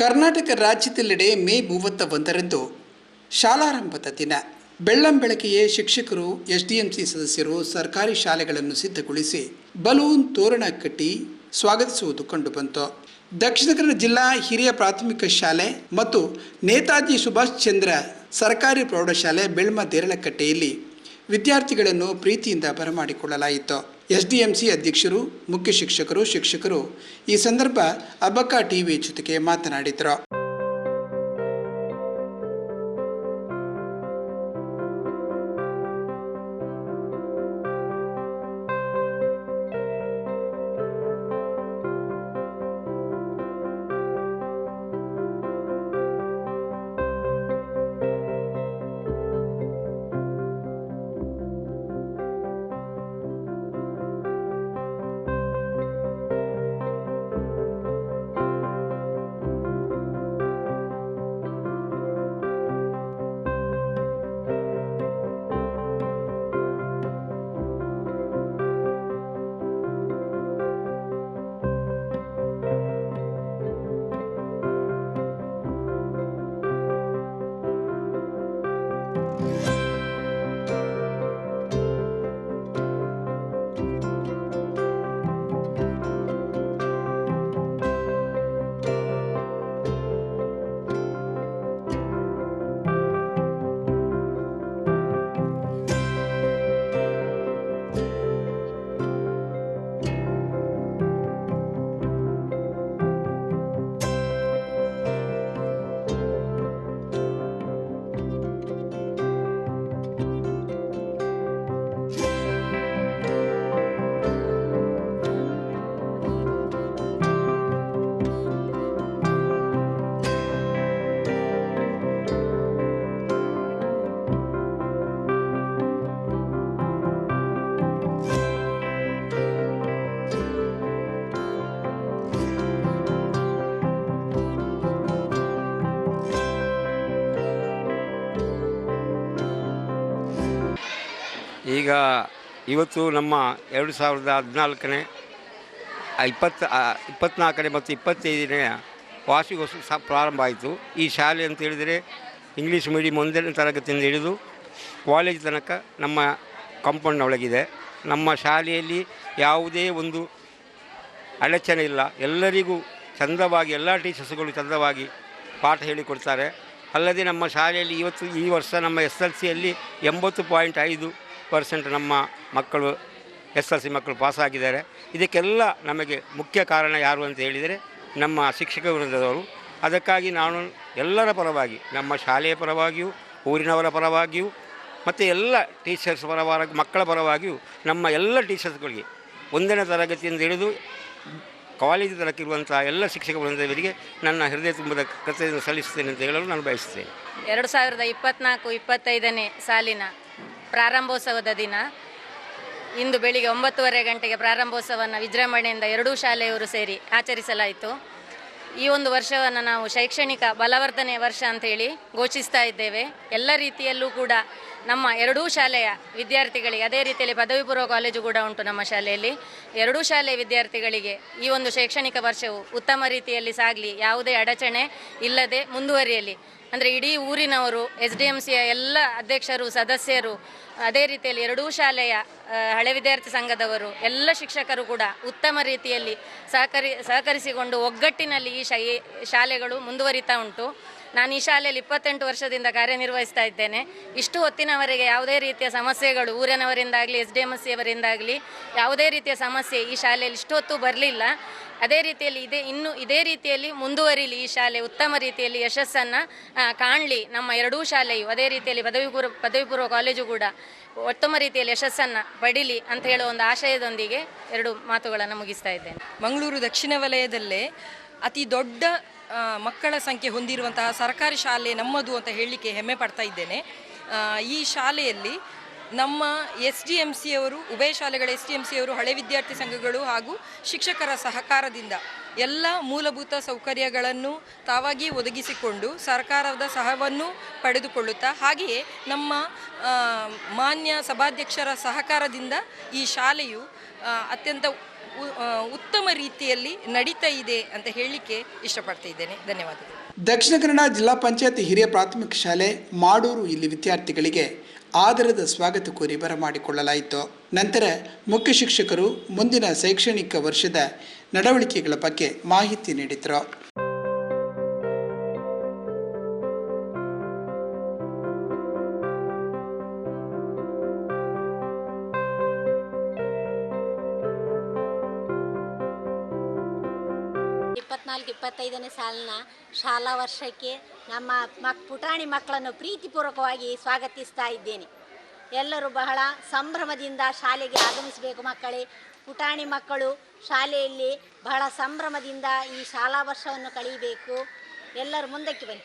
ಕರ್ನಾಟಕ ರಾಜ್ಯದೆಲ್ಲೆಡೆ ಮೇ ಮೂವತ್ತ ಒಂದರಂದು ಶಾಲಾರಂಭದ ದಿನ. ಬೆಳ್ಳಂಬೆಳಕೆಯೇ ಶಿಕ್ಷಕರು, ಎಸ್ಡಿಎಂಸಿ ಸದಸ್ಯರು ಸರ್ಕಾರಿ ಶಾಲೆಗಳನ್ನು ಸಿದ್ಧಗೊಳಿಸಿ ಬಲೂನ್ ತೋರಣ ಕಟ್ಟಿ ಸ್ವಾಗತಿಸುವುದು ಕಂಡುಬಂತು. ದಕ್ಷಿಣ ಕನ್ನಡ ಜಿಲ್ಲಾ ಹಿರಿಯ ಪ್ರಾಥಮಿಕ ಶಾಲೆ ಮತ್ತು ನೇತಾಜಿ ಸುಭಾಷ್ ಚಂದ್ರ ಸರ್ಕಾರಿ ಪ್ರೌಢಶಾಲೆ ಬೆಳ್ಮ ದೇರಳಕಟ್ಟೆಯಲ್ಲಿ ವಿದ್ಯಾರ್ಥಿಗಳನ್ನು ಪ್ರೀತಿಯಿಂದ ಬರಮಾಡಿಕೊಳ್ಳಲಾಯಿತು. ಎಸ್ಡಿಎಂಸಿ ಅಧ್ಯಕ್ಷರು ಮುಖ್ಯ ಶಿಕ್ಷಕರು ಶಿಕ್ಷಕರು ಈ ಸಂದರ್ಭ ಅಬಕ ಟಿವಿ ಜೊತೆಗೆ ಮಾತನಾಡಿದರು. ಈಗ ಇವತ್ತು ನಮ್ಮ ಎರಡು ಸಾವಿರದ ಹದಿನಾಲ್ಕನೇ ಇಪ್ಪತ್ತ ಇಪ್ಪತ್ತ್ನಾಲ್ಕನೇ ಮತ್ತು ಇಪ್ಪತ್ತೈದನೇ ವಾರ್ಷಿಕೋತ್ಸವ ಸಹ ಪ್ರಾರಂಭ ಆಯಿತು. ಈ ಶಾಲೆ ಅಂತ ಹೇಳಿದರೆ ಇಂಗ್ಲೀಷ್ ಮೀಡಿಯಂ ಒಂದನೇ ತರಗತಿಯಿಂದ ಹಿಡಿದು ಕಾಲೇಜ್ ತನಕ ನಮ್ಮ ಕಾಂಪೌಂಡ್ನ ಒಳಗಿದೆ. ನಮ್ಮ ಶಾಲೆಯಲ್ಲಿ ಯಾವುದೇ ಒಂದು ಅಡಚಣೆ ಇಲ್ಲ. ಎಲ್ಲರಿಗೂ ಚಂದವಾಗಿ, ಎಲ್ಲ ಟೀಚರ್ಸ್ಗಳು ಚಂದವಾಗಿ ಪಾಠ ಹೇಳಿಕೊಡ್ತಾರೆ. ಅಲ್ಲದೆ ನಮ್ಮ ಶಾಲೆಯಲ್ಲಿ ಇವತ್ತು ಈ ವರ್ಷ ನಮ್ಮ ಎಸ್ ಎಲ್ ಸಿಯಲ್ಲಿ ಎಂಬತ್ತು ಪಾಯಿಂಟ್ ಐದು ಪರ್ಸೆಂಟ್ ನಮ್ಮ ಮಕ್ಕಳು, ಎಸ್ ಎಲ್ ಸಿ ಮಕ್ಕಳು ಪಾಸಾಗಿದ್ದಾರೆ. ಇದಕ್ಕೆಲ್ಲ ನಮಗೆ ಮುಖ್ಯ ಕಾರಣ ಯಾರು ಅಂತ ಹೇಳಿದರೆ ನಮ್ಮ ಶಿಕ್ಷಕ ವೃಂದದವರು. ಅದಕ್ಕಾಗಿ ನಾನು ಎಲ್ಲರ ಪರವಾಗಿ, ನಮ್ಮ ಶಾಲೆಯ ಪರವಾಗಿಯೂ, ಊರಿನವರ ಪರವಾಗಿಯೂ, ಮತ್ತು ಎಲ್ಲ ಟೀಚರ್ಸ್ ಪರವಾಗಿ, ಮಕ್ಕಳ ಪರವಾಗಿಯೂ, ನಮ್ಮ ಎಲ್ಲ ಟೀಚರ್ಸ್ಗಳಿಗೆ ಒಂದನೇ ತರಗತಿಯಿಂದ ಹಿಡಿದು ಕಾಲೇಜು ತನಕಿರುವಂಥ ಎಲ್ಲ ಶಿಕ್ಷಕ ವೃಂದದವರಿಗೆ ನನ್ನ ಹೃದಯ ತುಂಬದ ಕೃತಜ್ಞತೆ ಸಲ್ಲಿಸುತ್ತೇನೆ ಅಂತ ಹೇಳಲು ನಾನು ಬಯಸುತ್ತೇನೆ. ಎರಡು ಸಾವಿರದ ಇಪ್ಪತ್ನಾಲ್ಕು, ಇಪ್ಪತ್ತೈದನೇ ಸಾಲಿನ ಪ್ರಾರಂಭೋತ್ಸವದ ದಿನ. ಇಂದು ಬೆಳಿಗ್ಗೆ ಒಂಬತ್ತುವರೆ ಗಂಟೆಗೆ ಪ್ರಾರಂಭೋತ್ಸವವನ್ನು ವಿಜೃಂಭಣೆಯಿಂದ ಎರಡೂ ಶಾಲೆಯವರು ಸೇರಿ ಆಚರಿಸಲಾಯಿತು. ಈ ಒಂದು ವರ್ಷವನ್ನು ನಾವು ಶೈಕ್ಷಣಿಕ ಬಲವರ್ಧನೆಯ ವರ್ಷ ಅಂತೇಳಿ ಘೋಷಿಸ್ತಾ ಇದ್ದೇವೆ. ಎಲ್ಲ ರೀತಿಯಲ್ಲೂ ಕೂಡ ನಮ್ಮ ಎರಡೂ ಶಾಲೆಯ ವಿದ್ಯಾರ್ಥಿಗಳಿಗೆ, ಅದೇ ರೀತಿಯಲ್ಲಿ ಪದವಿ ಪೂರ್ವ ಕಾಲೇಜು ಕೂಡ ಉಂಟು ನಮ್ಮ ಶಾಲೆಯಲ್ಲಿ. ಎರಡೂ ಶಾಲೆಯ ವಿದ್ಯಾರ್ಥಿಗಳಿಗೆ ಈ ಒಂದು ಶೈಕ್ಷಣಿಕ ವರ್ಷವು ಉತ್ತಮ ರೀತಿಯಲ್ಲಿ ಸಾಗಲಿ, ಯಾವುದೇ ಅಡಚಣೆ ಇಲ್ಲದೆ ಮುಂದುವರಿಯಲಿ. ಅಂದರೆ ಇಡೀ ಊರಿನವರು, ಎಸ್ ಡಿ ಎಂ ಸಿಯ ಎಲ್ಲ ಅಧ್ಯಕ್ಷರು, ಸದಸ್ಯರು, ಅದೇ ರೀತಿಯಲ್ಲಿ ಎರಡೂ ಶಾಲೆಯ ಹಳೆ ವಿದ್ಯಾರ್ಥಿ ಸಂಘದವರು, ಎಲ್ಲ ಶಿಕ್ಷಕರು ಕೂಡ ಉತ್ತಮ ರೀತಿಯಲ್ಲಿ ಸಹಕರಿ, ಸಹಕರಿಸಿಕೊಂಡು ಒಗ್ಗಟ್ಟಿನಲ್ಲಿ ಈ ಶಾಲೆಗಳು ಮುಂದುವರಿತಾ ಉಂಟು. ನಾನು ಈ ಶಾಲೆಯಲ್ಲಿ ಇಪ್ಪತ್ತೆಂಟು ವರ್ಷದಿಂದ ಕಾರ್ಯನಿರ್ವಹಿಸ್ತಾ ಇದ್ದೇನೆ. ಇಷ್ಟು ಹೊತ್ತಿನವರೆಗೆ ಯಾವುದೇ ರೀತಿಯ ಸಮಸ್ಯೆಗಳು ಊರಿನವರಿಂದಾಗಲಿ, ಎಸ್ ಡಿ ಎಂ ಸಿಯವರಿಂದಾಗಲಿ ಯಾವುದೇ ರೀತಿಯ ಸಮಸ್ಯೆ ಈ ಶಾಲೆಯಲ್ಲಿ ಇಷ್ಟು ಹೊತ್ತು ಬರಲಿಲ್ಲ. ಅದೇ ರೀತಿಯಲ್ಲಿ ಇದೇ, ಇನ್ನು ಇದೇ ರೀತಿಯಲ್ಲಿ ಮುಂದುವರಿಲಿ ಈ ಶಾಲೆ, ಉತ್ತಮ ರೀತಿಯಲ್ಲಿ ಯಶಸ್ಸನ್ನು ಕಾಣಲಿ ನಮ್ಮ ಎರಡೂ ಶಾಲೆಯು. ಅದೇ ರೀತಿಯಲ್ಲಿ ಪದವಿ ಪೂರ್ವ ಪದವಿ ಪೂರ್ವ ಕಾಲೇಜು ಕೂಡ ಉತ್ತಮ ರೀತಿಯಲ್ಲಿ ಯಶಸ್ಸನ್ನು ಪಡೀಲಿ ಅಂತ ಹೇಳುವ ಒಂದು ಆಶಯದೊಂದಿಗೆ ಎರಡು ಮಾತುಗಳನ್ನು ಮುಗಿಸ್ತಾ ಇದ್ದೇನೆ. ಮಂಗಳೂರು ದಕ್ಷಿಣ ವಲಯದಲ್ಲೇ ಅತಿ ದೊಡ್ಡ ಮಕ್ಕಳ ಸಂಖ್ಯೆ ಹೊಂದಿರುವಂತಹ ಸರ್ಕಾರಿ ಶಾಲೆ ನಮ್ಮದು ಅಂತ ಹೇಳಲಿಕ್ಕೆ ಹೆಮ್ಮೆ ಪಡ್ತಾ ಇದ್ದೇನೆ. ಈ ಶಾಲೆಯಲ್ಲಿ ನಮ್ಮ ಎಸ್ ಡಿ ಎಂ ಸಿಯವರು, ಉಭಯ ಶಾಲೆಗಳ ಎಸ್ ಡಿ ಎಂ ಸಿಯವರು, ಹಳೆ ವಿದ್ಯಾರ್ಥಿ ಸಂಘಗಳು ಹಾಗೂ ಶಿಕ್ಷಕರ ಸಹಕಾರದಿಂದ ಎಲ್ಲ ಮೂಲಭೂತ ಸೌಕರ್ಯಗಳನ್ನು ತಾವಾಗಿ ಒದಗಿಸಿಕೊಂಡು ಸರ್ಕಾರದ ಸಹವನ್ನು ಪಡೆದುಕೊಳ್ಳುತ್ತಾ, ಹಾಗೆಯೇ ನಮ್ಮ ಮಾನ್ಯ ಸಭಾಧ್ಯಕ್ಷರ ಸಹಕಾರದಿಂದ ಈ ಶಾಲೆಯು ಅತ್ಯಂತ ಉತ್ತಮ ರೀತಿಯಲ್ಲಿ ನಡೀತಾ ಇದೆ ಅಂತ ಹೇಳಲಿಕ್ಕೆ ಇಷ್ಟಪಡ್ತಾ ಇದ್ದೇನೆ. ಧನ್ಯವಾದಗಳು. ದಕ್ಷಿಣ ಕನ್ನಡ ಜಿಲ್ಲಾ ಪಂಚಾಯತ್ ಹಿರಿಯ ಪ್ರಾಥಮಿಕ ಶಾಲೆ, ಮಾಡೂರು ಇಲ್ಲಿ ವಿದ್ಯಾರ್ಥಿಗಳಿಗೆ ಆದರದ ಸ್ವಾಗತ ಕೋರಿ ಬರಮಾಡಿಕೊಳ್ಳಲಾಯಿತು. ನಂತರ ಮುಖ್ಯ ಶಿಕ್ಷಕರು ಮುಂದಿನ ಶೈಕ್ಷಣಿಕ ವರ್ಷದ ನಡವಳಿಕೆಗಳ ಬಗ್ಗೆ ಮಾಹಿತಿ ನೀಡಿದರು. ಇಪ್ಪತ್ತೈದನೇ ಸಾಲಿನ ಶಾಲಾ ವರ್ಷಕ್ಕೆ ನಮ್ಮ ಮಕ್, ಪುಟಾಣಿ ಮಕ್ಕಳನ್ನು ಪ್ರೀತಿಪೂರ್ವಕವಾಗಿ ಸ್ವಾಗತಿಸ್ತಾ ಇದ್ದೇನೆ. ಎಲ್ಲರೂ ಬಹಳ ಸಂಭ್ರಮದಿಂದ ಶಾಲೆಗೆ ಆಗಮಿಸಬೇಕು ಮಕ್ಕಳೇ. ಪುಟಾಣಿ ಮಕ್ಕಳು ಶಾಲೆಯಲ್ಲಿ ಬಹಳ ಸಂಭ್ರಮದಿಂದ ಈ ಶಾಲಾ ವರ್ಷವನ್ನು ಕಳೀಬೇಕು ಎಲ್ಲರೂ ಮುಂದಕ್ಕೆ ಬನ್ನಿ.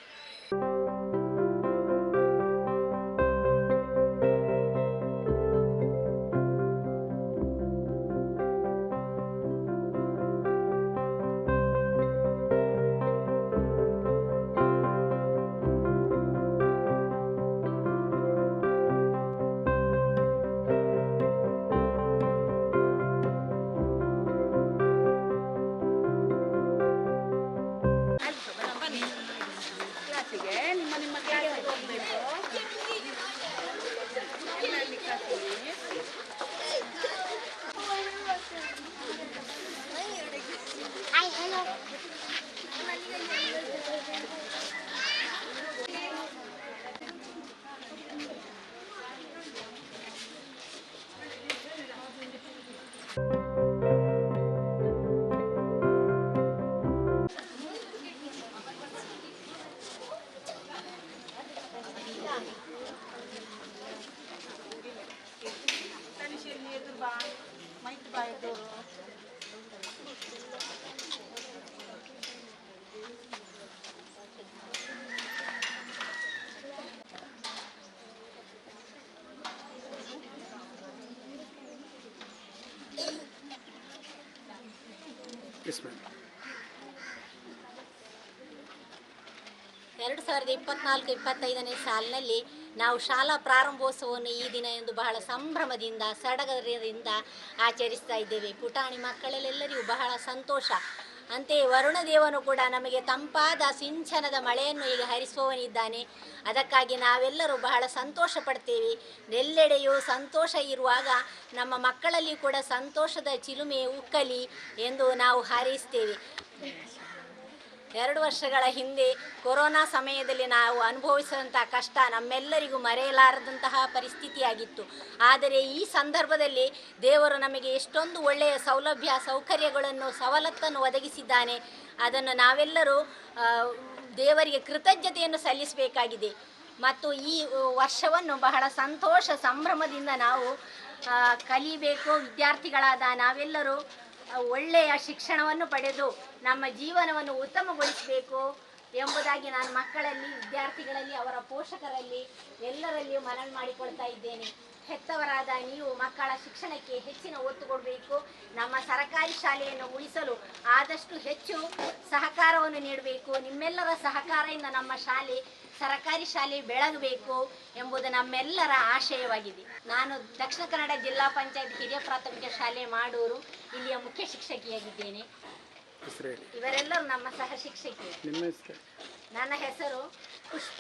ಎರಡು ಸಾವಿರದ ಇಪ್ಪತ್ನಾಲ್ಕು, ಇಪ್ಪತ್ತೈದನೇ ಸಾಲಿನಲ್ಲಿ ನಾವು ಶಾಲಾ ಪ್ರಾರಂಭೋತ್ಸವವನ್ನು ಈ ದಿನ ಎಂದು ಬಹಳ ಸಂಭ್ರಮದಿಂದ, ಸಡಗರದಿಂದ ಆಚರಿಸ್ತಾ ಇದ್ದೇವೆ. ಪುಟಾಣಿ ಮಕ್ಕಳಲ್ಲೆಲ್ಲರಿಗೂ ಬಹಳ ಸಂತೋಷ. ಅಂತೆಯೇ ವರುಣದೇವನು ಕೂಡ ನಮಗೆ ತಂಪಾದ ಸಿಂಚನದ ಮಳೆಯನ್ನು ಈಗ ಹರಿಸುವವನಿದ್ದಾನೆ. ಅದಕ್ಕಾಗಿ ನಾವೆಲ್ಲರೂ ಬಹಳ ಸಂತೋಷ ಪಡ್ತೇವೆ. ಎಲ್ಲೆಡೆಯೂ ಸಂತೋಷ ಇರುವಾಗ ನಮ್ಮ ಮಕ್ಕಳಲ್ಲಿ ಕೂಡ ಸಂತೋಷದ ಚಿಲುಮೆ ಉಕ್ಕಲಿ ಎಂದು ನಾವು ಹಾರೈಸ್ತೇವೆ. ಎರಡು ವರ್ಷಗಳ ಹಿಂದೆ ಕೊರೋನಾ ಸಮಯದಲ್ಲಿ ನಾವು ಅನುಭವಿಸಿದಂಥ ಕಷ್ಟ ನಮ್ಮೆಲ್ಲರಿಗೂ ಮರೆಯಲಾರದಂತಹ ಪರಿಸ್ಥಿತಿಯಾಗಿತ್ತು. ಆದರೆ ಈ ಸಂದರ್ಭದಲ್ಲಿ ದೇವರು ನಮಗೆ ಎಷ್ಟೊಂದು ಒಳ್ಳೆಯ ಸೌಲಭ್ಯ, ಸೌಕರ್ಯಗಳನ್ನು, ಸವಲತ್ತನ್ನು ಒದಗಿಸಿದ್ದಾನೆ. ಅದನ್ನು ನಾವೆಲ್ಲರೂ ದೇವರಿಗೆ ಕೃತಜ್ಞತೆಯನ್ನು ಸಲ್ಲಿಸಬೇಕಾಗಿದೆ. ಮತ್ತು ಈ ವರ್ಷವನ್ನು ಬಹಳ ಸಂತೋಷ ಸಂಭ್ರಮದಿಂದ ನಾವು ಕಲಿಬೇಕು ವಿದ್ಯಾರ್ಥಿಗಳಾದ ನಾವೆಲ್ಲರೂ ಒಳ್ಳೆಯ ಶಿಕ್ಷಣವನ್ನು ಪಡೆದು ನಮ್ಮ ಜೀವನವನ್ನು ಉತ್ತಮಗೊಳಿಸಬೇಕು ಎಂಬುದಾಗಿ ನಾನು ಮಕ್ಕಳಲ್ಲಿ, ವಿದ್ಯಾರ್ಥಿಗಳಲ್ಲಿ, ಅವರ ಪೋಷಕರಲ್ಲಿ, ಎಲ್ಲರಲ್ಲಿಯೂ ಮನವಿ ಮಾಡಿಕೊಳ್ತಾ ಇದ್ದೇನೆ. ಹೆತ್ತವರಾದ ನೀವು ಮಕ್ಕಳ ಶಿಕ್ಷಣಕ್ಕೆ ಹೆಚ್ಚಿನ ಒತ್ತು ಕೊಡಬೇಕು. ನಮ್ಮ ಸರಕಾರಿ ಶಾಲೆಯನ್ನು ಉಳಿಸಲು ಆದಷ್ಟು ಹೆಚ್ಚು ಸಹಕಾರವನ್ನು ನೀಡಬೇಕು. ನಿಮ್ಮೆಲ್ಲರ ಸಹಕಾರದಿಂದ ನಮ್ಮ ಶಾಲೆ ಸರಕಾರಿ ಶಾಲೆ ಬೆಳಗಬೇಕು ಎಂಬುದು ನಮ್ಮೆಲ್ಲರ ಆಶಯವಾಗಿದೆ. ನಾನು ದಕ್ಷಿಣ ಕನ್ನಡ ಜಿಲ್ಲಾ ಪಂಚಾಯತ್ ಹಿರಿಯ ಪ್ರಾಥಮಿಕ ಶಾಲೆ ಮಾಡೂರು ಇಲ್ಲಿಯ ಮುಖ್ಯ ಶಿಕ್ಷಕಿಯಾಗಿದ್ದೇನೆ. ಇವರೆಲ್ಲರೂ ನಮ್ಮ ಸಹ ಶಿಕ್ಷಕಿ. ನನ್ನ ಹೆಸರು ಪುಷ್ಪ.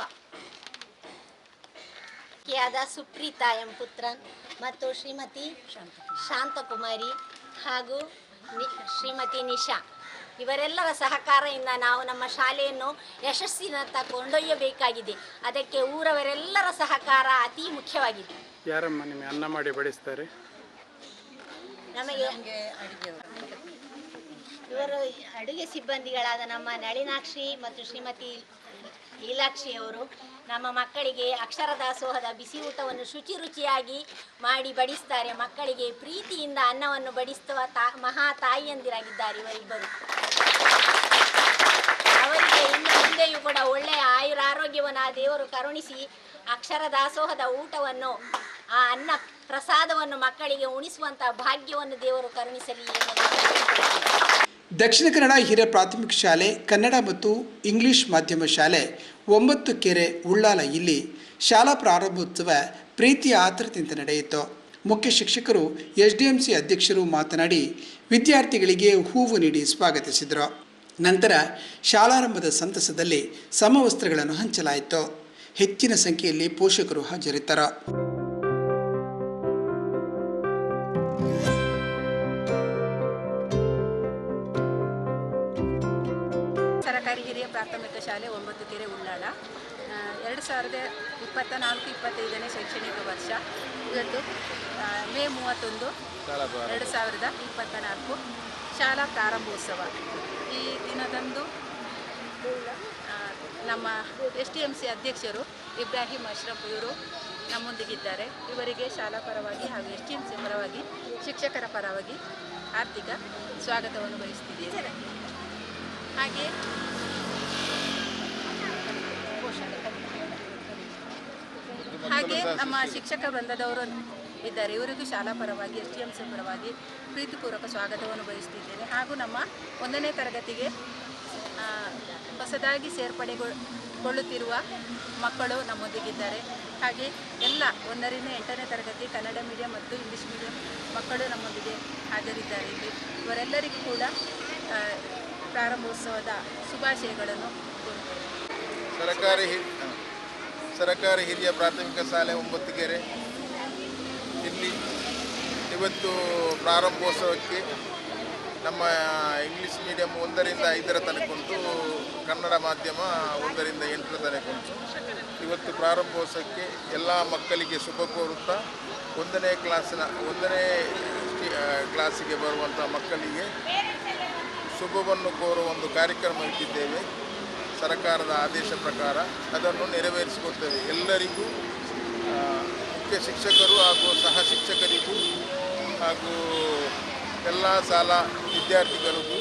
ಆದ ಸುಪ್ರೀತಾ ಎಂ ಪುತ್ರನ್ ಮತ್ತು ಶ್ರೀಮತಿ ಶಾಂತಕುಮಾರಿ ಹಾಗೂ ನಿ ಶ್ರೀಮತಿ ನಿಶಾ. ಇವರೆಲ್ಲರ ಸಹಕಾರದಿಂದ ನಾವು ನಮ್ಮ ಶಾಲೆಯನ್ನು ಯಶಸ್ಸಿನತ್ತ ಕೊಂಡೊಯ್ಯಬೇಕಾಗಿದೆ. ಅದಕ್ಕೆ ಊರವರೆಲ್ಲರ ಸಹಕಾರ ಅತಿ ಮುಖ್ಯವಾಗಿದೆ. ಯಾರಮ್ಮ ನಿಮಗೆ ಅನ್ನ ಮಾಡಿ ಬಡಿಸ್ತಾರೆ? ನಮಗೆ ಇವರು ಅಡುಗೆ ಸಿಬ್ಬಂದಿಗಳಾದ ನಮ್ಮ ನಳಿನಾಕ್ಷಿ ಮತ್ತು ಶ್ರೀಮತಿ ಲೀಲಾಕ್ಷಿಯವರು ನಮ್ಮ ಮಕ್ಕಳಿಗೆ ಅಕ್ಷರ ದಾಸೋಹದ ಬಿಸಿ ಊಟವನ್ನು ಶುಚಿ ರುಚಿಯಾಗಿ ಮಾಡಿ ಬಡಿಸ್ತಾರೆ. ಮಕ್ಕಳಿಗೆ ಪ್ರೀತಿಯಿಂದ ಅನ್ನವನ್ನು ಬಡಿಸುವ ತಾ, ಮಹಾ ತಾಯಿಯಂದಿರಾಗಿದ್ದಾರೆ ಇವರಿಬ್ಬರು. ಅವರಿಗೆ ಇನ್ನು ಮುಂದೆಯೂ ಕೂಡ ಒಳ್ಳೆಯ ಆಯುರಾರೋಗ್ಯವನ್ನು ಆ ದೇವರು ಕರುಣಿಸಿ ಅಕ್ಷರ ದಾಸೋಹದ ಊಟವನ್ನು, ಆ ಅನ್ನ ಪ್ರಸಾದವನ್ನು ಮಕ್ಕಳಿಗೆ ಉಣಿಸುವಂತಹ ಭಾಗ್ಯವನ್ನು ದೇವರು ಕರುಣಿಸಲಿ ದಕ್ಷಿಣ ಕನ್ನಡ ಹಿರಿಯ ಪ್ರಾಥಮಿಕ ಶಾಲೆ, ಕನ್ನಡ ಮತ್ತು ಇಂಗ್ಲಿಷ್ ಮಾಧ್ಯಮ ಶಾಲೆ, ಒಂಬತ್ತು ಕೆರೆ ಉಳ್ಳಾಲ ಇಲ್ಲಿ ಶಾಲಾ ಪ್ರಾರಂಭೋತ್ಸವ ಪ್ರೀತಿಯ ಆತರದಿಂದ ನಡೆಯಿತು. ಮುಖ್ಯ ಶಿಕ್ಷಕರು ಎಸ್ ಡಿ ಎಂ ಸಿ ಅಧ್ಯಕ್ಷರು ಮಾತನಾಡಿ, ವಿದ್ಯಾರ್ಥಿಗಳಿಗೆ ಹೂವು ನೀಡಿ ಸ್ವಾಗತಿಸಿದರು. ನಂತರ ಶಾಲಾರಂಭದ ಸಂತಸದಲ್ಲಿ ಸಮವಸ್ತ್ರಗಳನ್ನು ಹಂಚಲಾಯಿತು. ಹೆಚ್ಚಿನ ಸಂಖ್ಯೆಯಲ್ಲಿ ಪೋಷಕರು ಹಾಜರಿದ್ದರು. ಶಾಲೆ ಒಂಬತ್ತು ಕೆರೆ ಉಳ್ಳಾಳ. ಎರಡು ಸಾವಿರದ ಇಪ್ಪತ್ತ ನಾಲ್ಕು, ಇಪ್ಪತ್ತೈದನೇ ಶೈಕ್ಷಣಿಕ ವರ್ಷ. ಇವತ್ತು ಮೇ ಮೂವತ್ತೊಂದು, ಎರಡು ಸಾವಿರದ ಇಪ್ಪತ್ತ ನಾಲ್ಕು ಶಾಲಾ ಪ್ರಾರಂಭೋತ್ಸವ. ಈ ದಿನದಂದು ನಮ್ಮ ಎಸ್ ಟಿ ಎಂ ಸಿ ಅಧ್ಯಕ್ಷರು ಇಬ್ರಾಹಿಂ ಅಶ್ರಫ್ ಇವರು ನಮ್ಮೊಂದಿಗಿದ್ದಾರೆ. ಇವರಿಗೆ ಶಾಲಾ ಪರವಾಗಿ ಹಾಗೂ ಎಸ್ ಟಿ ಎಂ ಸಿ ಪರವಾಗಿ, ಶಿಕ್ಷಕರ ಪರವಾಗಿ ಆರ್ಥಿಕ ಸ್ವಾಗತವನ್ನು ವಹಿಸ್ತಿದ್ದೇವೆ ಹಾಗೆ ಹಾಗೆ ನಮ್ಮ ಶಿಕ್ಷಕ ವೃಂದದವರು ಇದ್ದಾರೆ. ಇವರಿಗೂ ಶಾಲಾ ಪರವಾಗಿ, ಎಸ್ ಟಿ ಎಂ ಸಿ ಪರವಾಗಿ ಪ್ರೀತಿಪೂರ್ವಕ ಸ್ವಾಗತವನ್ನು ಬಯಸ್ತಿದ್ದೇನೆ. ಹಾಗೂ ನಮ್ಮ ಒಂದನೇ ತರಗತಿಗೆ ಹೊಸದಾಗಿ ಸೇರ್ಪಡೆಗೊಳ್ಳುತ್ತಿರುವ ಮಕ್ಕಳು ನಮ್ಮೊಂದಿಗಿದ್ದಾರೆ. ಹಾಗೆ ಎಲ್ಲ ಒಂದರಿಂದ ಎಂಟನೇ ತರಗತಿ ಕನ್ನಡ ಮೀಡಿಯಂ ಮತ್ತು ಇಂಗ್ಲೀಷ್ ಮೀಡಿಯಂ ಮಕ್ಕಳು ನಮ್ಮೊಂದಿಗೆ ಹಾಜರಿದ್ದಾರೆ. ಇಲ್ಲಿ ಇವರೆಲ್ಲರಿಗೂ ಕೂಡ ಪ್ರಾರಂಭೋತ್ಸವದ ಶುಭಾಶಯಗಳನ್ನು ಕೋರುತ್ತೇನೆ. ಸರಕಾರಿ ಹಿ- ಸರಕಾರಿ ಹಿರಿಯ ಪ್ರಾಥಮಿಕ ಶಾಲೆ ಒಂಬತ್ತಿಗೆರೆ. ಇಲ್ಲಿ ಇವತ್ತು ಪ್ರಾರಂಭೋತ್ಸವಕ್ಕೆ ನಮ್ಮ ಇಂಗ್ಲೀಷ್ ಮೀಡಿಯಂ ಒಂದರಿಂದ ಐದರ ತನಕ ಉಂಟು, ಕನ್ನಡ ಮಾಧ್ಯಮ ಒಂದರಿಂದ ಎಂಟರ ತನಕ ಉಂಟು. ಇವತ್ತು ಪ್ರಾರಂಭೋತ್ಸವಕ್ಕೆ ಎಲ್ಲ ಮಕ್ಕಳಿಗೆ ಶುಭ ಕೋರುತ್ತಾ ಒಂದನೇ ಕ್ಲಾಸಿನ, ಒಂದನೇ ಕ್ಲಾಸಿಗೆ ಬರುವಂಥ ಮಕ್ಕಳಿಗೆ ಶುಭವನ್ನು ಕೋರುವ ಒಂದು ಕಾರ್ಯಕ್ರಮ ಇಟ್ಟಿದ್ದೇವೆ. ಸರ್ಕಾರದ ಆದೇಶ ಪ್ರಕಾರ ಅದನ್ನು ನೆರವೇರಿಸಿಕೊಡ್ತೇವೆ. ಎಲ್ಲರಿಗೂ ಮುಖ್ಯ ಶಿಕ್ಷಕರು ಹಾಗೂ ಸಹ ಶಿಕ್ಷಕರಿಗೂ ಹಾಗೂ ಎಲ್ಲ ಶಾಲಾ ವಿದ್ಯಾರ್ಥಿಗಳಿಗೂ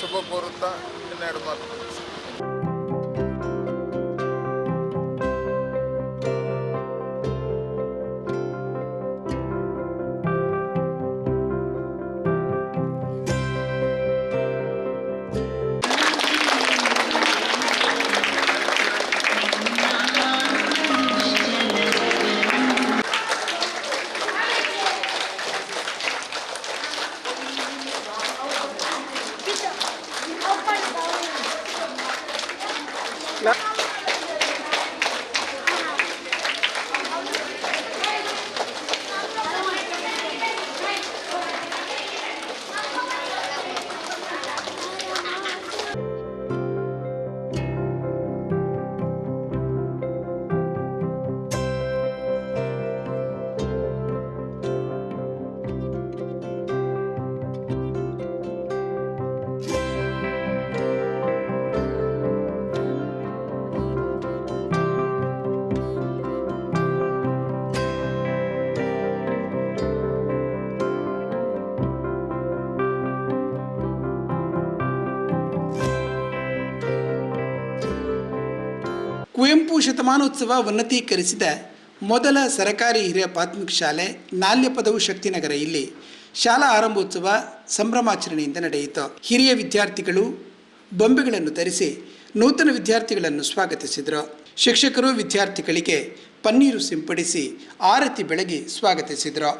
ಶುಭ ಕೋರುತ್ತಾ ಇನ್ನೆರಡು ಮಾತು. ಶತಮಾನೋತ್ಸವ ಉನ್ನತೀಕರಿಸಿದ ಮೊದಲ ಸರಕಾರಿ ಹಿರಿಯ ಪ್ರಾಥಮಿಕ ಶಾಲೆ ನಾಲ್ಯಪದವು ಶಕ್ತಿನಗರ ಇಲ್ಲಿ ಶಾಲಾ ಆರಂಭೋತ್ಸವ ಸಂಭ್ರಮಾಚರಣೆಯಿಂದ ನಡೆಯಿತು. ಹಿರಿಯ ವಿದ್ಯಾರ್ಥಿಗಳು ಬೊಂಬೆಗಳನ್ನು ಧರಿಸಿ ನೂತನ ವಿದ್ಯಾರ್ಥಿಗಳನ್ನು ಸ್ವಾಗತಿಸಿದರು. ಶಿಕ್ಷಕರು ವಿದ್ಯಾರ್ಥಿಗಳಿಗೆ ಪನ್ನೀರು ಸಿಂಪಡಿಸಿ ಆರತಿ ಬೆಳಗಿ ಸ್ವಾಗತಿಸಿದರು.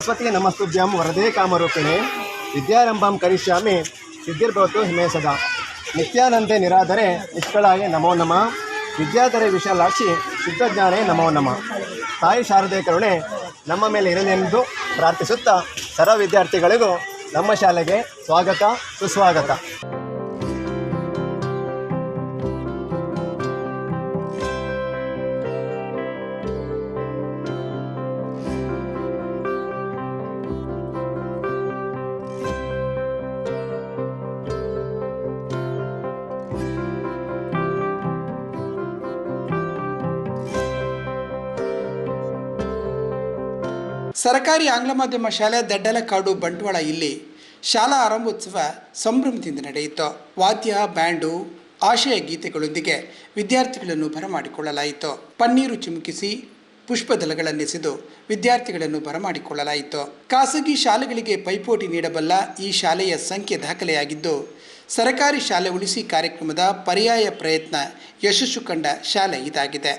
ಸರಸ್ವತಿ ನಮಸ್ತುಭ್ಯಂ ವರದೇ ಕಾಮರೂಪಿಣೆ. ವಿದ್ಯಾರಂಭಂ ಕರಿಷ್ಯಾಮಿ. ಸಿದ್ಧಿರ್ಭವತು ಹಿಮೇ ಸದಾ. ನಿತ್ಯಾನಂದೆ ನಿರಾದರೆ ನಿಷ್ಕಳಾಯ ನಮೋ ನಮಃ. ವಿದ್ಯಾಧರೆ ವಿಶಾಲಾಕ್ಷಿ ಸಿದ್ಧಜ್ಞಾನೇ ನಮೋ ನಮಃ. ತಾಯಿ ಶಾರದೆ ಕರುಣೆ ನಮ್ಮ ಮೇಲೆ ಇರಲೆಂದು ಪ್ರಾರ್ಥಿಸುತ್ತಾ ಸರ್ವ ವಿದ್ಯಾರ್ಥಿಗಳಿಗೂ ನಮ್ಮ ಶಾಲೆಗೆ ಸ್ವಾಗತ, ಸುಸ್ವಾಗತ. ಸರಕಾರಿ ಆಂಗ್ಲ ಮಾಧ್ಯಮ ಶಾಲೆ ದಡ್ಡಲಕಾಡು ಬಂಟ್ವಾಳ ಇಲ್ಲಿ ಶಾಲಾ ಆರಂಭೋತ್ಸವ ಸಂಭ್ರಮದಿಂದ ನಡೆಯಿತು. ವಾದ್ಯ, ಬ್ಯಾಂಡು, ಆಶಯ ಗೀತೆಗಳೊಂದಿಗೆ ವಿದ್ಯಾರ್ಥಿಗಳನ್ನು ಬರಮಾಡಿಕೊಳ್ಳಲಾಯಿತು. ಪನ್ನೀರು ಚಿಮುಕಿಸಿ ಪುಷ್ಪದಲಗಳನ್ನೆಸೆದು ವಿದ್ಯಾರ್ಥಿಗಳನ್ನು ಬರಮಾಡಿಕೊಳ್ಳಲಾಯಿತು. ಖಾಸಗಿ ಶಾಲೆಗಳಿಗೆ ಪೈಪೋಟಿ ನೀಡಬಲ್ಲ ಈ ಶಾಲೆಯ ಸಂಖ್ಯೆ ದಾಖಲೆಯಾಗಿದ್ದು, ಸರಕಾರಿ ಶಾಲೆ ಉಳಿಸಿ ಕಾರ್ಯಕ್ರಮದ ಪರ್ಯಾಯ ಪ್ರಯತ್ನ ಯಶಸ್ಸು ಕಂಡ ಶಾಲೆ ಇದಾಗಿದೆ.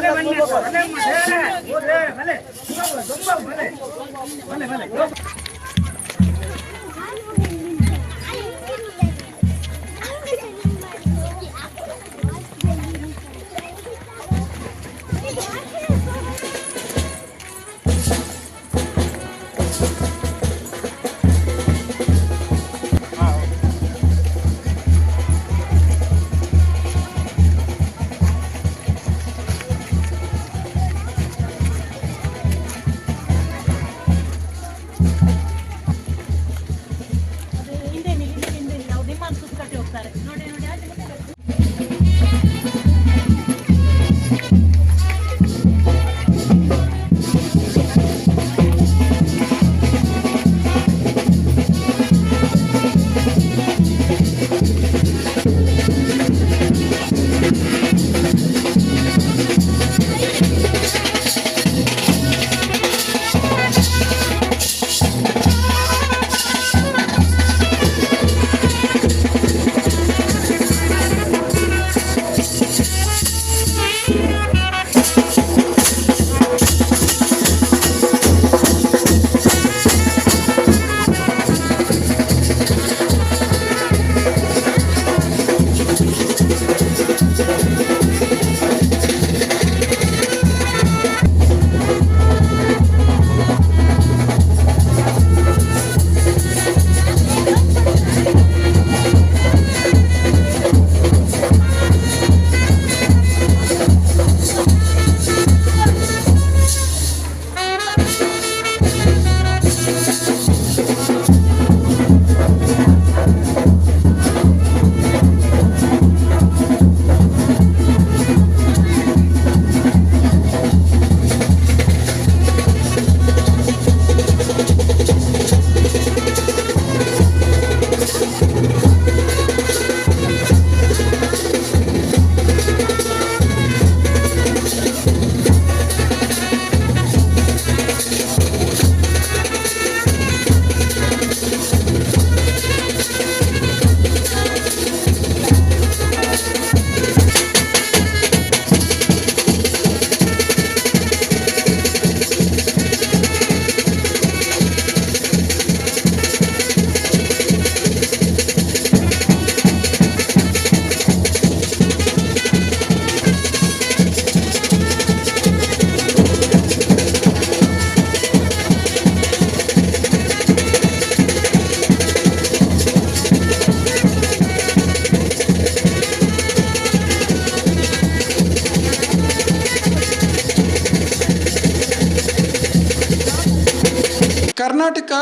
ભલે ભલે ભલે ભલે ભલે ભલે ભલે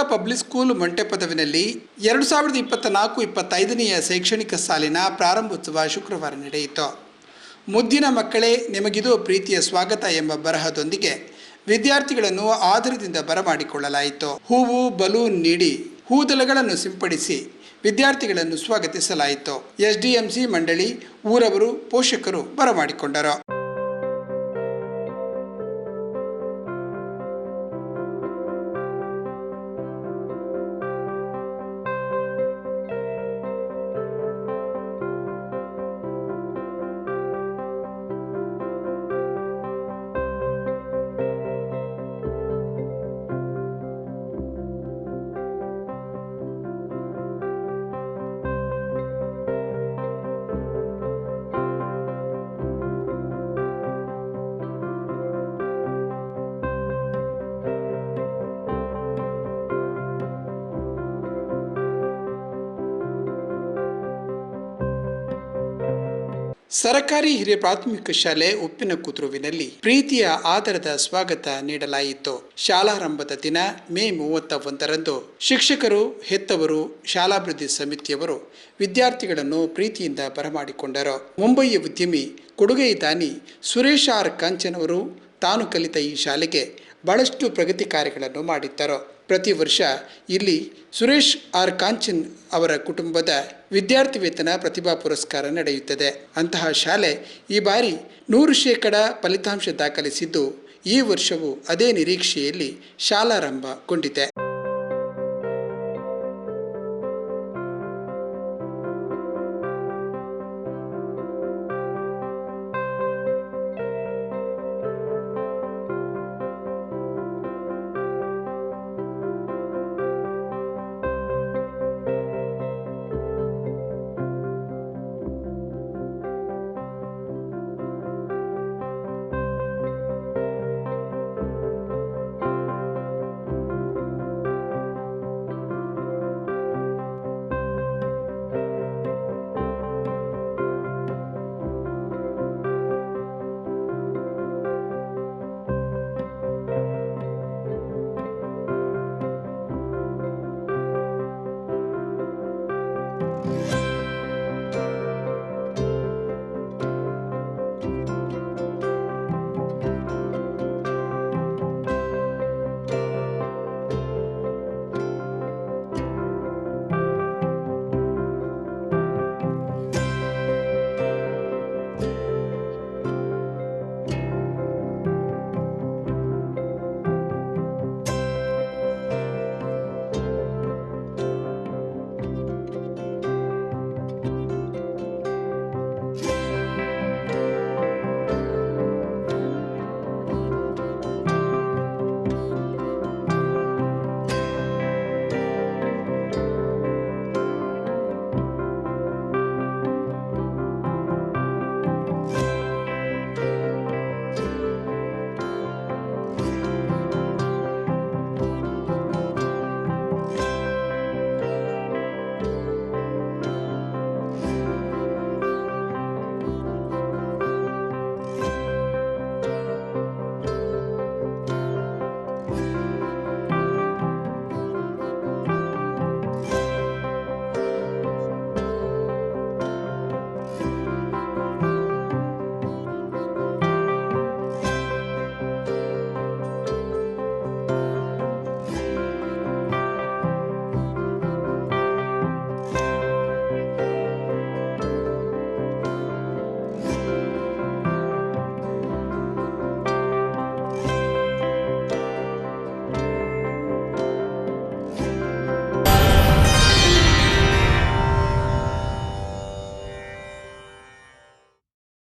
ಪಬ್ಲಿಕ್ ಸ್ಕೂಲ್ ಮಂಟೆಪದವಿನಲ್ಲಿ ಎರಡು ಸಾವಿರದ ಇಪ್ಪತ್ತ ನಾಲ್ಕು ಇಪ್ಪತ್ತೈದನೆಯ ಶೈಕ್ಷಣಿಕ ಸಾಲಿನ ಪ್ರಾರಂಭೋತ್ಸವ ಶುಕ್ರವಾರ ನಡೆಯಿತು. ಮುದ್ದಿನ ಮಕ್ಕಳೇ, ನಿಮಗಿದು ಪ್ರೀತಿಯ ಸ್ವಾಗತ ಎಂಬ ಬರಹದೊಂದಿಗೆ ವಿದ್ಯಾರ್ಥಿಗಳನ್ನು ಆಧಾರದಿಂದ ಬರಮಾಡಿಕೊಳ್ಳಲಾಯಿತು. ಹೂವು, ಬಲೂನ್ ನೀಡಿ ಹೂದಲಗಳನ್ನು ಸಿಂಪಡಿಸಿ ವಿದ್ಯಾರ್ಥಿಗಳನ್ನು ಸ್ವಾಗತಿಸಲಾಯಿತು. ಎಸ್ಡಿಎಂಸಿ ಮಂಡಳಿ, ಊರವರು ಪೋಷಕರು ಬರಮಾಡಿಕೊಂಡರು. ಸರಕಾರಿ ಹಿರಿಯ ಪ್ರಾಥಮಿಕ ಶಾಲೆ ಉಪ್ಪಿನ ಕುದುರುವಿನಲ್ಲಿ ಪ್ರೀತಿಯ ಆಧಾರದ ಸ್ವಾಗತ ನೀಡಲಾಯಿತು. ಶಾಲಾರಂಭದ ದಿನ ಮೇ ಮೂವತ್ತ ಒಂದರಂದು ಶಿಕ್ಷಕರು, ಹೆತ್ತವರು, ಶಾಲಾಭಿವೃದ್ಧಿ ಸಮಿತಿಯವರು ವಿದ್ಯಾರ್ಥಿಗಳನ್ನು ಪ್ರೀತಿಯಿಂದ ಬರಮಾಡಿಕೊಂಡರು. ಮುಂಬಯಿಯ ಉದ್ಯಮಿ ಕೊಡುಗೆ ದಾನಿ ಸುರೇಶ್ ಆರ್. ಕಾಂಚನವರು ತಾನು ಕಲಿತ ಈ ಶಾಲೆಗೆ ಬಹಳಷ್ಟು ಪ್ರಗತಿ ಕಾರ್ಯಗಳನ್ನು ಮಾಡಿದ್ದರು. ಪ್ರತಿ ವರ್ಷ ಇಲ್ಲಿ ಸುರೇಶ್ ಆರ್ ಕಾಂಚನ್ ಅವರ ಕುಟುಂಬದ ವಿದ್ಯಾರ್ಥಿ ವೇತನ ಪ್ರತಿಭಾ ಪುರಸ್ಕಾರ ನಡೆಯುತ್ತದೆ. ಅಂತಹ ಶಾಲೆ ಈ ಬಾರಿ ನೂರು ಶೇಕಡ ಫಲಿತಾಂಶ ದಾಖಲಿಸಿದ್ದು ಈ ವರ್ಷವೂ ಅದೇ ನಿರೀಕ್ಷೆಯಲ್ಲಿ ಶಾಲಾರಂಭಗೊಂಡಿದೆ.